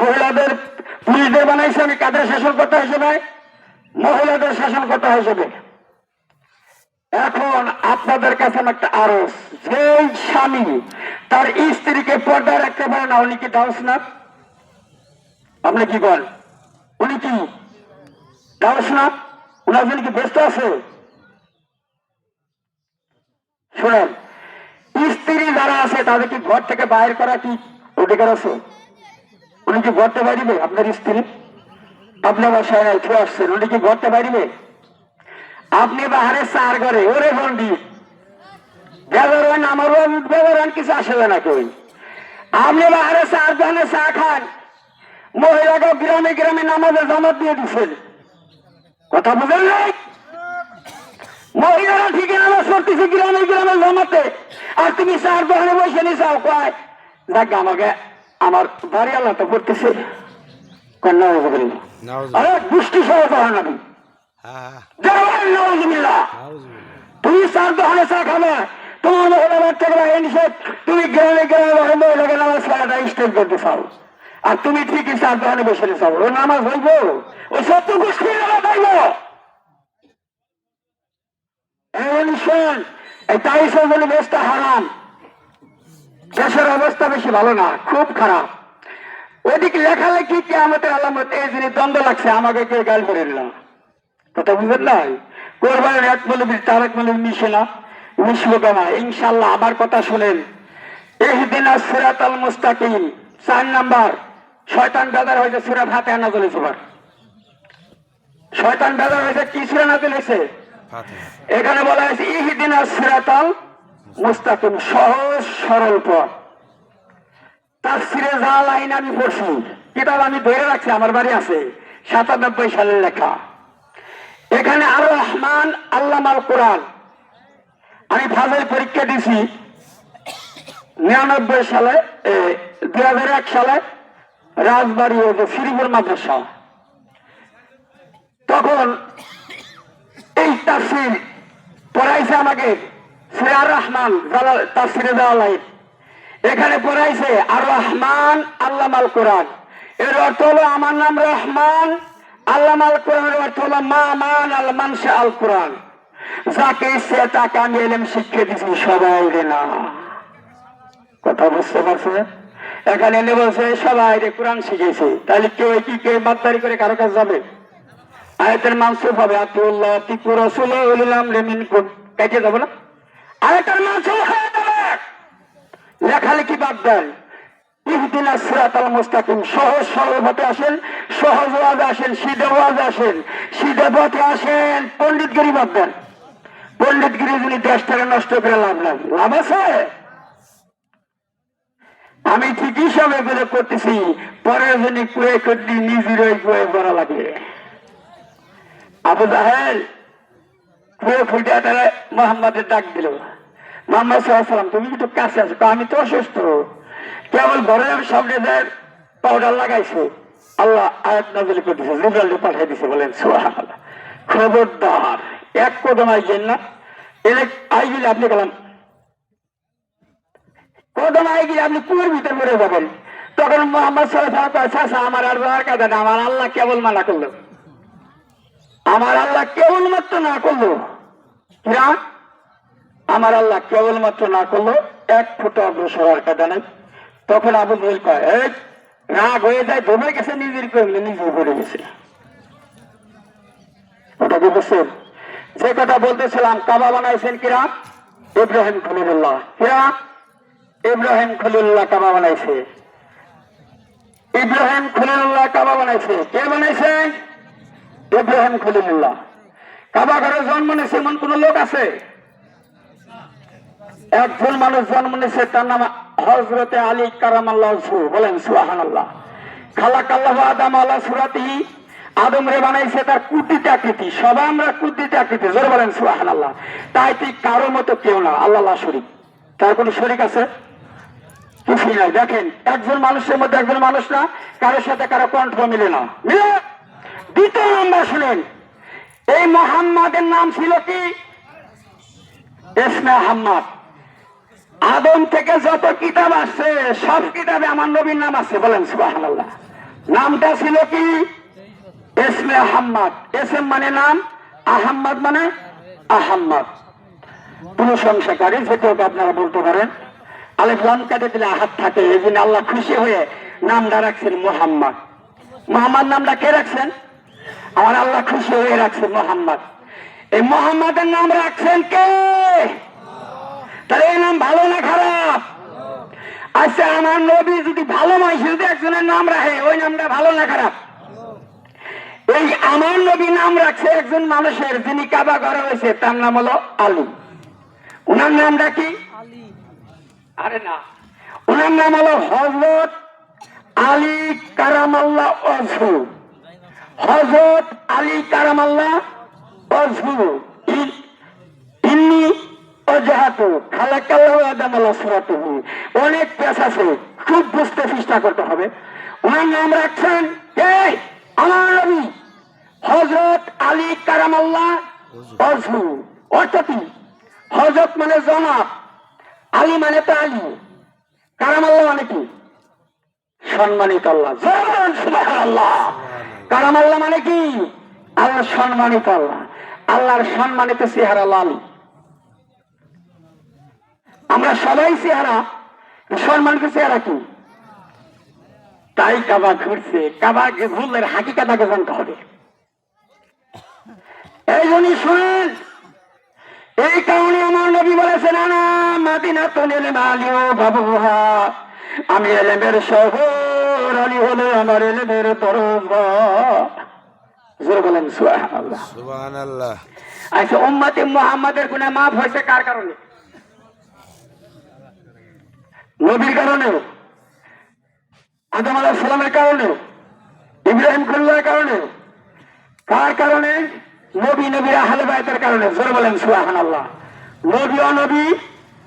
মহিলাদের পুরুষদের বানাইছে, আমি কাদের শাসন করতে হিসেবে মহিলাদের শাসন করতে হিসেবে। এখন আপনাদের কাছে আমার একটা আরস। যে স্বামী তার স্ত্রীকে পর্দায় রাখতে পারে না, উনি কি দাওস না? আপনি কি বল উনি কি দাওস না? উনার জন্য কি ব্যস্ত আছে? শোনেন, স্ত্রী যারা আছে তাদেরকে ঘর থেকে বাইর করা কি অধিকার আছে? উনি কি ঘরতে বাইরিবে আপনার স্ত্রী? আপনার বাসায় নাই ফিরে আসছেন, উনি কি ঘরতে বাইরিবে আপনি বাহারে চার ঘরে ওরে বন্ডি বেদরান আমার বেদরান কিছু আসবে না কেউ আপনি বাহারে চার জনে, চা খান। মহিলাকে গ্রামে গ্রামে নামাজে জমা দিয়ে দিচ্ছেন কথা বুঝেন নাই? মহিলারা ঠিকই নামাজ পড়তেছে গ্রামে গ্রামে জমাতে। আর তুমি চার দোকানে বসে নিছাও কয় দেখ আমাকে আমার বাড়ি আল্লাহ তো পড়তেছে কন্যা আরে দুষ্টি সহ তখন আমি হ্যাঁ হ্যাঁ। তুমি চার দোকানে চা খাবে। তোমার মহিলা বাচ্চা করে নিষেধ তুমি গ্রামে গ্রামে মহিলাকে নামাজ পড়াটা স্টেজ করতে চাও। আর তুমি ঠিকই চার দোকানে বসে চাও ও নামাজ হইব। ও সত্য গোষ্ঠী নামাজ হইব। এই তাইশের জন্য বেশটা হারাম। দেশের অবস্থা বেশি ভালো না খুব খারাপ। ওইদিকে লেখালেখি কি আমাদের আলামত এই জিনিস দ্বন্দ্ব লাগছে আমাকে কে গাল করে দিলাম কথা বুঝলেন নাই কোরবানের এক মৌলবীর তার এক মৌলবী মিশে না মিশবো কেন? ইনশাল্লাহ আবার কথা শুনেন। এহদিন সিরাত আল মুস্তাকিম চার নাম্বার। শয়তান বেদার হয়েছে সুরাত হাতে আনা চলেছে এবার শয়তান বেদার হয়েছে কি সুরা না চলেছে এখানে বলা হয়েছে ইহিদিন সিরাতাল মুস্তাকিম, সহজ, সরল পথ। তার সিরে যা লাইন আমি পড়ছি কিতাব আমি ধরে রাখছি, আমার বাড়ি আছে, সাতানব্বই সালের লেখা। এখানে আরও রহমান আল্লামাল কোরআন। আমি ফাজের পরীক্ষা দিছি নিরানব্বই সালে দুই হাজার এক সালে, রাজবাড়ি ও শ্রীপুর মাদ্রাসা। তখন এই তাফসির পড়াইছে আমাকে সিরার রহমান তাফসিরে এখানে পড়াইছে, আর রহমান আল্লামাল কোরআন। এর অর্থ হলো, আমার নাম রহমান, আল্লামাল কোরআনের অর্থ হলো, মা মান আল মানসা আল কোরআন। যাকে ইচ্ছে তাকে আমি এলেম শিক্ষা দিচ্ছি সবাই রে না। কথা বুঝতে পারছে এখানে এনে বলছে, সবাই রে কোরআন শিখেছে। তাহলে কেউ কি কেউ বাদদারি করে কারও কাছে যাবে? আয়াতের মানসুফ হবে আতিউল্লাহ তিকু রসুল উলিলাম রেমিন কেটে যাব না? মানসুফ হয়ে যাবে লেখালেখি বাদ মুস্তাকিম। সহজ সরল পথে আসেন, সহজ ওয়াজে আসেন ওয়াজে আসেন পথে আসেন বাদ দেন। যদি দেশটাকে নষ্ট করে লাভ নাই। লাভ আছে? আমি ঠিকই সব এগুলো করতেছি। পরের জন্য কুয়ে করতে নিজেরই কুয়ে করা লাগে। আবু জাহেল কুয়ে ফুটে তারা মোহাম্মদের ডাক দিল। মোহাম্মদ সাল্লাম তুমি কিন্তু কাছে আছো? আমি তো অসুস্থ। কেবল ঘরের সামনে দেয় পাউডার লাগাইছে। আল্লাহ আয়াত নাজিল করে দিছে পাঠিয়ে দিছে, বলেন খবরদার, এক কদম আইছেন না? এলে আই গেলে আপনি গেলাম। কদম আই গেলে আপনি কুয়ের ভিতরে মরে যাবেন। তখন মোহাম্মদ সাল্লাহ আমার আর কাজে না আমার আল্লাহ কেবল মানা করল। আমার আল্লাহ কেবলমাত্র না করল। কিরা? আমার আল্লাহ কেবলমাত্র না করল, এক ফুটো অগ্রসর আর কাদা নাই তখন আবু জহেল রাগ হয়ে যায় ধরে গেছে, নিজের করলে নিজে পড়ে গেছে। কথা কি বুঝছেন যে কথা বলতেছিলাম, কাবা বানাইছেন কিরা? ইব্রাহিম খলিলুল্লাহ। কিরা? ইব্রাহিম খলিলুল্লাহ কাবা বানাইছে। ইব্রাহিম খলিলুল্লাহ কাবা বানাইছে। কে বানাইছে? ইব্রাহিম খলিলুল্লাহ। কাবা ঘরে জন্ম নিয়েছে, এমন কোন লোক আছে? একজন মানুষ জন্ম নিয়েছে, তার নাম হজরতে আলী কারাম আল্লাহ বলেন সুহান আল্লাহ খালাক আল্লাহ আদম আল্লাহ সুরাতি আদম রে বানাইছে তার আকৃতি। সবাই আমরা আকৃতি। জোর বলেন সুহান আল্লাহ তাই তুই কারও মতো কেউ না, আল্লাহ তার কোন শরিক আছে? কিছুই নাই। দেখেন, একজন মানুষের মধ্যে একজন মানুষ না, কারোর সাথে কারও কণ্ঠ মিলে না। মিলে দ্বিতীয় নাম্বার শুনেন, এই মোহাম্মদের নাম ছিল কি? এসমে আহম্মদ আদম থেকে যত কিতাব আসছে, সব কিতাবে আমার নবীর নাম আছে, বলেন সুবাহ নামটা ছিল কি? এসমে আহাম্মদ। এসএম মানে নাম, আহাম্মদ মানে আহাম্মদ। প্রশংসাকারী যেটা হোক আপনারা বলতে পারেন। আলেফ লাম কাটে দিলে আহাত থাকে, এই আল্লাহ খুশি হয়ে নামটা রাখছেন মোহাম্মদ। মোহাম্মদ নামটা কে রাখছেন? আমার আল্লাহ খুশি হয়ে রাখছেন মোহাম্মদ। এই মোহাম্মদের নাম রাখছেন কে? তাহলে এই নাম ভালো না খারাপ? আচ্ছা আমার নবী যদি ভালো মানুষ যদি একজনের নাম রাখে ওই নামটা ভালো না খারাপ? এই আমার নবী নাম রাখছে একজন মানুষের যিনি কাবা করা হয়েছে তার নাম হলো আলু। ওনার নামটা কি? আরে না। ওনার নাম হলো হজরত আলী কারামাল্লা অজু হজরত আলী কারামাল্লা অজু অজাহাতু খালাকাল্লাহু অনেক পেশ আছে, খুব বুঝতে চেষ্টা করতে হবে। নাম রাখছেন কে? আমার নবী হজরত আলী কারামাল্লাহ অর্থাৎ কি? হজরত মানে জনাব, আলী মানে তো আলী। কারামাল্লাহ মানে কি? সম্মানিত আল্লাহ। জয় সুবহানাল্লাহ। কারামাল্লাহ মানে কি? আল্লাহ সম্মানিত আল্লাহ। আল্লাহর সম্মানিত চেহারা লাল। আমরা সবাই চেহারা সম্মানিত চেহারা কি? তাই কাবা ঘুরছে। কাবা ঘুরলে হাকিকাতাকে জানতে হবে। এই জন্যই শুনেন এই কারণে আমার নবী বলেছেন আনা মাদিনা তো নেলে মালিও বাবুহা। আমি এলেমের শহর আলী হলে আমার এলেমের তরফা জোর বলেন সুবহানাল্লাহ। সুবাহান আল্লাহ আচ্ছা উম্মতে মুহাম্মাদের গুনাহ মাফ হয়েছে কার কারণে? নবীর কারণে আদম আলাইহিস সালামের কারণে ইব্রাহিম খুল্লার কারণে কার কারণে? নবী নবীর আহলে বায়তের কারণে। জোর বলেন সুবহানাল্লাহ। নবী ও নবী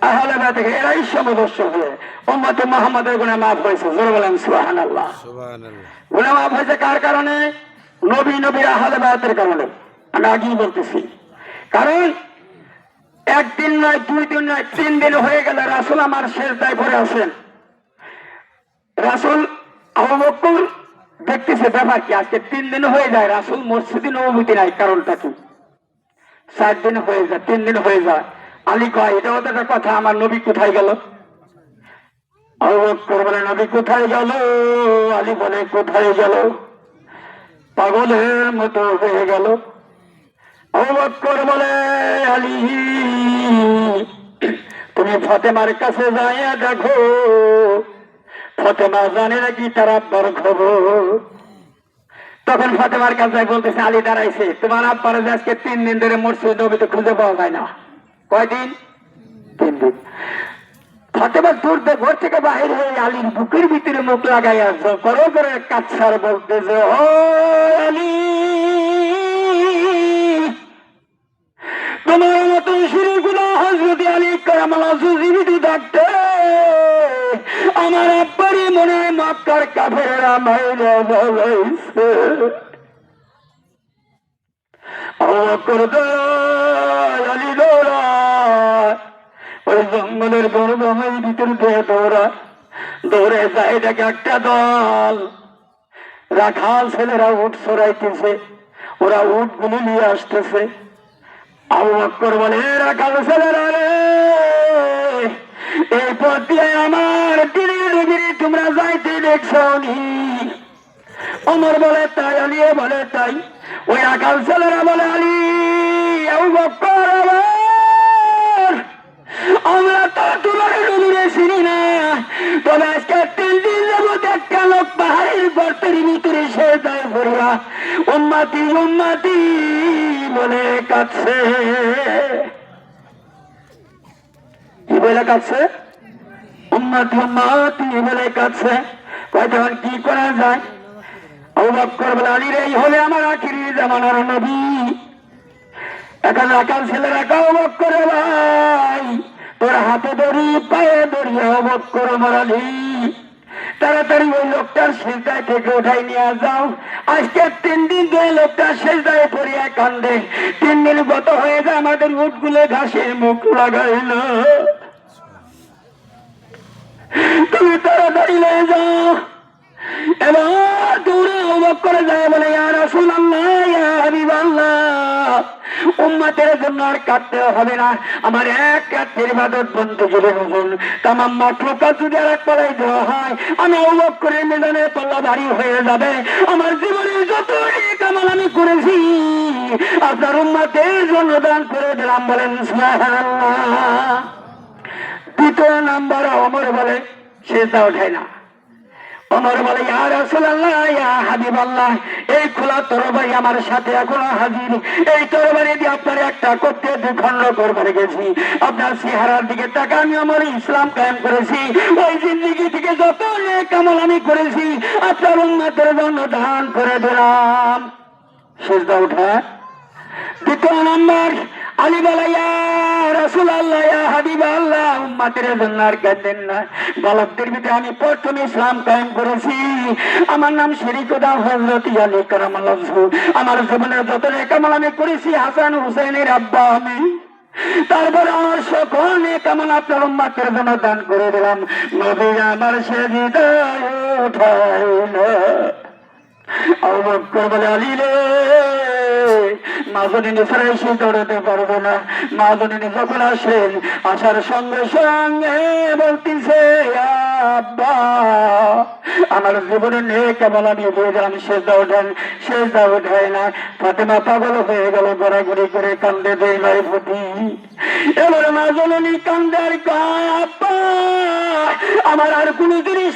আহলে বায়ত এরাই সমদর্শ হয়ে উম্মতে মুহাম্মাদের গুনাহ মাফ হয়েছে। জোর বলেন সুবাহান আল্লাহ গুনাহ মাফ হয়েছে কার কারণে? নবী নবীর আহলে বায়াতের কারণে। আমি আগেই বলতেছি। কারণ একদিন নয়, দুই দিন নয়, তিন দিন হয়ে গেলে, রাসুল আমার শেষ দায় ভরে আছেন। রাসুল আবুবকর দেখতেছে, ব্যাপার কি? আজকে তিন দিন হয়ে যায়, রাসুল মসজিদে নবমীতি নাই, কারণটা কি? চার দিন হয়ে যায়, তিন দিন হয়ে যায়। আলী কয় এটা একটা কথা, আমার নবী কোথায় গেল? আবুবকর বলে, নবী কোথায় গেল? আলী বলে, কোথায় গেল? পাগলের মতো হয়ে গেল। অবক্কর বলে, আলী তুমি ফতেমার কাছে যাইয়া দেখো। ফতেমা জানে নাকি তার আব্বার খবর। তখন ফতেমার কাছে বলতেছে, আলী দাঁড়াইছে। তোমার আব্বার আজকে তিন দিন ধরে মরছে নবীতে খুঁজে পাওয়া যায় না। কয়দিন? তিন দিন। ফতেমা দূর ঘর থেকে বাহির হয়ে আলীর বুকের ভিতরে মুখ লাগাইয়া করো করে কাছার বলতেছে ও আলী! তোমার মতন শুরু গুলো হজরত আলী কামালা জীবিত থাকতে আমার আব্বারই মনে মক্কার কাফেরা মাইরা বলাইছে ওই জঙ্গলের ভিতর দৌড়ায় দৌড়ে। যায় একটা দল। রাখাল ছেলেরা উঠ সরাইতেছে। ওরা উঠ গুলি নিয়ে আসতেছে। আবু বক্কর বলে "এ রাখাল ছেলেরা এই পথ দিয়ে আমার দিনের দিনে তোমরা যাইতে দেখছ অমর বলে, তাই আলিয়ে বলে, তাই। ওই রাখাল ছেলেরা বলে, আলী, আবু বক্কর আমরা তো তোমার নদীরে চিনি না। তবে আজকে তিন দিন যাবত একটা লোক পাহাড়ের গর্তের ভিতরে সে যায় ভরিয়া উম্মাতি উম্মাতি বলে কাছে? কি বলে কাছে? কাছে কি করা যায়? অবাক্কর বলে, আলী রে, এই হলে আমার আখিরি জামানার নবী। এখন রাখাল ছেলেরা অবাক করে ভাই, তোর হাতে দড়ি, পায়ে দড়ি। অবাক করে মারালি তাড়াতাড়ি ওই লোকটার শেষদায় থেকে উঠাই নিয়ে যাও। আজকে তিন দিন ধরে লোকটার শেষদায় পড়িয়া কান্দে। তিন দিন গত হয়ে যায় আমাদের উঠগুলো ঘাসের মুখ লাগাইল। তুমি তাড়াতাড়ি নিয়ে যাও। এবার তুমি করে যায় বলে ইয়া রাসূলুল্লাহ ইয়া হাবিবাল্লাহ। উম্মতের জন্য আর কাটতে হবে না। আমার এক কাটের ইবাদত বন্ধ জুড়ে হুজুর। তামাম মাঠটা যদি আর এক পড়াই দেওয়া হয়, আমি অবাক করে মেদানে তল্লা ভারী হয়ে যাবে। আমার জীবনে যত কামাল আমি করেছি, আপনার উম্মতের জন্য দান করে দিলাম বলেন দ্বিতীয় নাম্বার অমর বলে, সেটা ওঠায় না। অমর বলে, ইয়া রাসূলুল্লাহ, ইয়া হাবিবাল্লাহ, এই খোলা তরবারি আমার সাথে এখনও হাজির। এই তরবারি দিয়ে আপনার একটা করতে দুখণ্ড করবার গেছি। আপনার চেহারার দিকে তাকা আমি আমার ইসলাম কায়েম করেছি। ওই জিন্দিগি থেকে যত নেক আমল আমি করেছি, আপনার উন্মতের জন্য দান করে দিলাম। সেজদা উঠা। দ্বিতীয় নম্বর আলী আমার জীবনের যত আমি করেছি, হাসান হুসেনের আব্বা আমি। তারপরে আমার সকল কামান আপনার উম্মাতের জন্য দান করে দিলাম। আমার সে হৃদয় উঠায় না। অবক্কর বলে মাজনিনী ছাড়া এসে দৌড়াতে পারব না। মাজনিনী যখন আসেন আসার সঙ্গে সঙ্গে বলতেছে আমার জীবনে নেই কেবল আমি দিয়ে দিলাম, শেষ দা ওঠেন শেষ দা ওঠায় না। ফাতেমা পাগল হয়ে গেল, ঘোরাঘুরি করে কান্দে দেয় নাই ফুটি এবার মাজনিনী কান্দে আর আব্বা, আমার আর কোন জিনিস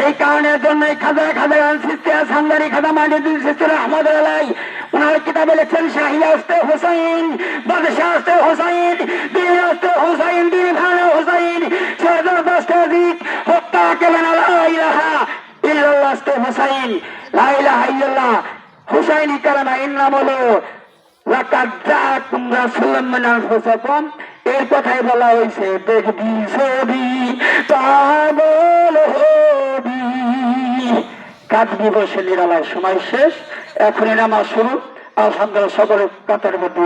এই কারণের জন্য খাজা খাজা সিস্তে সান্দারি খাজা মাহিদুল সিস্তে রহমদ আলাই ওনার কিতাবে লিখছেন শাহিয়া আস্তে হোসাইন, বাদশাহ আস্তে হোসাইন আস্তে হোসাইন দিন ভালো হোসাইন ছয়জন দশটা দিক হত্যা কেলেন আল্লাহ ইলাহা ইল্লাল্লাহ আস্তে হোসাইন, লা ইলাহা ইল্লাল্লাহ, হুসাইনি কালামা এর হলো এর কথাই বলা হয়েছে, দেখবি ছবি পাগল হবি কাঁদবি দিবসে নিরালার সময় শেষ। এখনই নামাজ শুরু। আলহামদুলিল্লাহ সকলে কাতার মধ্যে